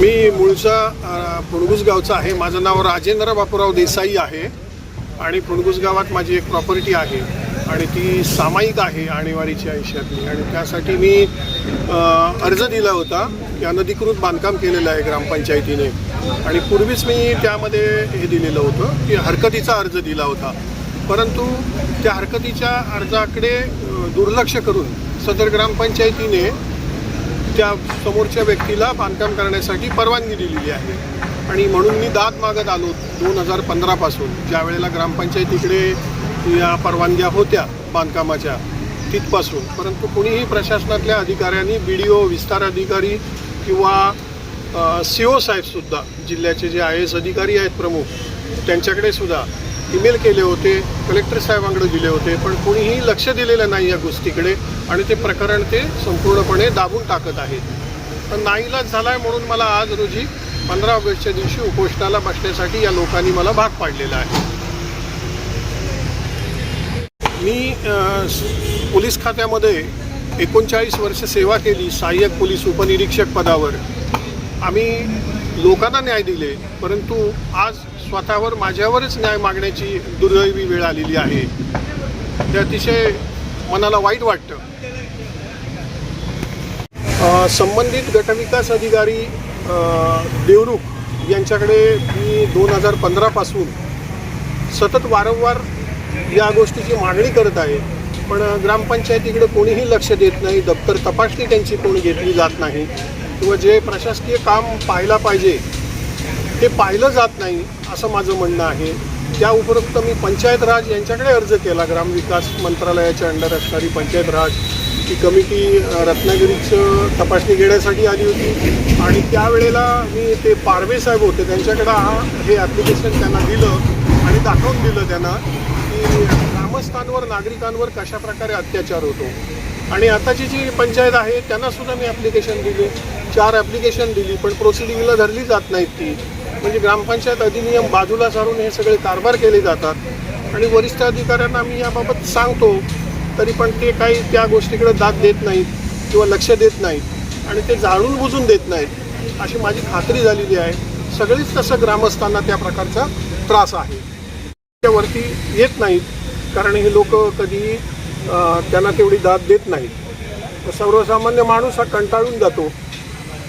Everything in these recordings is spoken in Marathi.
मी मूळचा अ, गावचा आहे. माझं नाव राजेंद्र बापूराव देसाई आहे. आणि पुणगुस गावात माझी एक प्रॉपर्टी आहे. आणि ती सामायिक आहे आणेवारीची आयुष्यातली. आणि त्यासाठी मी अर्ज दिला होता. की अनधिकृत बांधकाम केलेलं आहे ग्रामपंचायतीने. आणि पूर्वीच मी त्यामध्ये हे दिलेलं होतं की हरकतीचा अर्ज दिला होता. परंतु त्या हरकतीच्या अर्जाकडे दुर्लक्ष करून सदर ग्रामपंचायतीने त्या समोरच्या व्यक्तीला बांधकाम करण्यासाठी परवानगी दिलेली आहे. आणि म्हणून मी दाद मागत आलो दोन हजार पंधरापासून. ज्या वेळेला ग्रामपंचायतीकडे या परवानग्या होत्या बांधकामाच्या तिथपासून. परंतु कुणीही प्रशासनातल्या अधिकाऱ्यांनी बी डी ओ विस्तार अधिकारी किंवा सी ओ साहेबसुद्धा जिल्ह्याचे जे आय एस अधिकारी आहेत प्रमुख त्यांच्याकडे सुद्धा ईमेल केले होते कलेक्टर साहेबांकडे दिले होते पण कोणीही लक्ष दिलेलं नाही या गोष्टीकडे आणि ते प्रकरण ते संपूर्णपणे दाबून टाकत आहेत. पण नाईलाज झाला आहे म्हणून मला आज रोजी पंधरा ऑगस्टच्या दिवशी उपोषणाला बसण्यासाठी या लोकांनी मला भाग पाडलेला आहे. मी पोलीस खात्यामध्ये एकोणचाळीस वर्ष सेवा केली सहाय्यक पोलीस उपनिरीक्षक पदावर. आम्ही लोकांना न्याय दिले परंतु आज स्वतःवर माझ्यावरच न्याय मागण्याची दुर्दैवी वेळ आलेली आहे. ते अतिशय मनाला वाईट वाटतं. संबंधित गटविकास अधिकारी देवरुख यांच्याकडे मी दोन हजार पंधरापासून सतत वारंवार या गोष्टीची मागणी करत आहे. पण ग्रामपंचायतीकडे कोणीही लक्ष देत नाही दप्तर तपासणी त्यांची कोणी घेतली जात नाही. किंवा जे प्रशासकीय काम पाहायला पाहिजे ते पाहिलं जात नाही असं माझं म्हणणं आहे. त्या उपरोक्त मी पंचायत राज यांच्याकडे अर्ज केला. ग्रामविकास मंत्रालयाच्या अंडर असणारी पंचायत राज ती कमिटी रत्नागिरीचं तपासणी घेण्यासाठी आली होती. आणि त्यावेळेला मी ते पारवे साहेब होते त्यांच्याकडं हा हे ॲप्लिकेशन त्यांना दिलं आणि दाखवून दिलं त्यांना की ग्रामस्थांवर नागरिकांवर कशा प्रकारे अत्याचार होतो. आणि आताची जी पंचायत आहे त्यांनासुद्धा मी ॲप्लिकेशन दिली. चार ॲप्लिकेशन दिली पण प्रोसिडिंगला धरली जात नाहीत ती. म्हणजे ग्रामपंचायत अधिनियम बाजूला सारून हे सगळे कारभार केले जातात. आणि वरिष्ठ अधिकाऱ्यांना मी याबाबत सांगतो तरी पण ते काही त्या गोष्टीकडे दाद देत नाहीत किंवा लक्ष देत नाहीत आणि ते जाणून बुजून देत नाहीत अशी माझी खात्री झालेली आहे. सगळीच तसं ग्रामस्थांना त्या प्रकारचा त्रास आहे. त्यावरती येत नाहीत कारण हे लोक कधीही त्यांना तेवढी दाद देत नाहीत. सर्वसामान्य माणूस हा कंटाळून जातो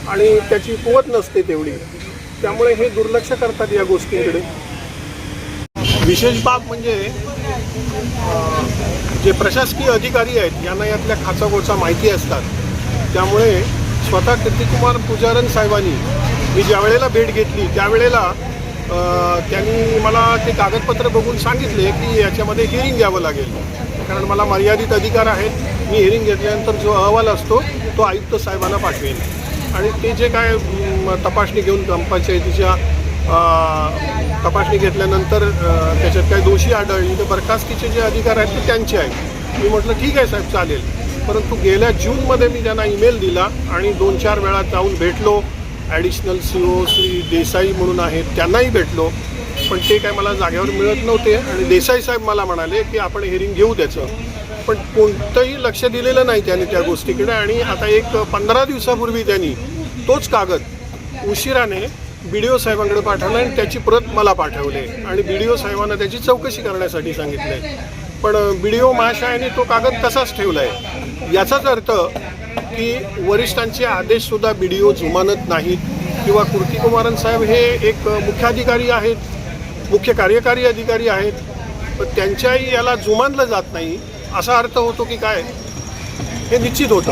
आणि त्याची कुवत नसते तेवढी. त्यामुळे हे दुर्लक्ष करतात या गोष्टींकडे. विशेष बाब म्हणजे जे प्रशासकीय अधिकारी आहेत यांना यातल्या खाचागोचा माहिती असतात. त्यामुळे स्वतः कीर्तिकुमार पुजारन साहेबांनी मी ज्यावेळेला भेट घेतली त्यावेळेला त्यांनी मला ते कागदपत्र बघून सांगितले की याच्यामध्ये हिअरिंग घ्यावं लागेल. कारण मला मर्यादित अधिकार आहेत. मी हिअरिंग घेतल्यानंतर जो अहवाल असतो तो आयुक्त साहेबांना पाठवेन. आणि ते जे काय तपासणी घेऊन ग्रामपंचायतीच्या तपासणी घेतल्यानंतर त्याच्यात काही दोषी आढळली तर बरखास्तीचे जे अधिकार आहेत ते त्यांचे आहेत. मी म्हटलं ठीक आहे साहेब चालेल. परंतु गेल्या जूनमध्ये मी त्यांना ईमेल दिला आणि दोन चार वेळा जाऊन भेटलो. Additional C O Shri Desai म्हणून आहेत त्यांनाही भेटलो. पण ते काय मला जागेवर मिळत नव्हते आणि देसाई साहेब मला म्हणाले की आपण हिअरिंग घेऊ त्याचं. पण कोणतंही लक्ष दिलेलं नाही त्यांनी त्या गोष्टीकडे. आणि आता एक पंधरा दिवसापूर्वी त्यांनी तोच कागद उशिराने बी डी ओ साहेबांकडे पाठवला आणि त्याची प्रत मला पाठवले. आणि बी डी ओ साहेबांना त्याची चौकशी करण्यासाठी सांगितले. पण बी डी ओ महाशयाने तो कागद तसाच ठेवला आहे याचाच अर्थ की वरिष्ठांचे आदेशसुद्धा बी डी ओ जुमानत नाहीत किंवा कुमारन साहेब हे एक मुख्याधिकारी आहेत मुख्य कार्यकारी अधिकारी आहेत. पण त्यांच्याही याला जुमानलं जात नाही. असा अर्थ होतो की काय? हे निश्चित होतं.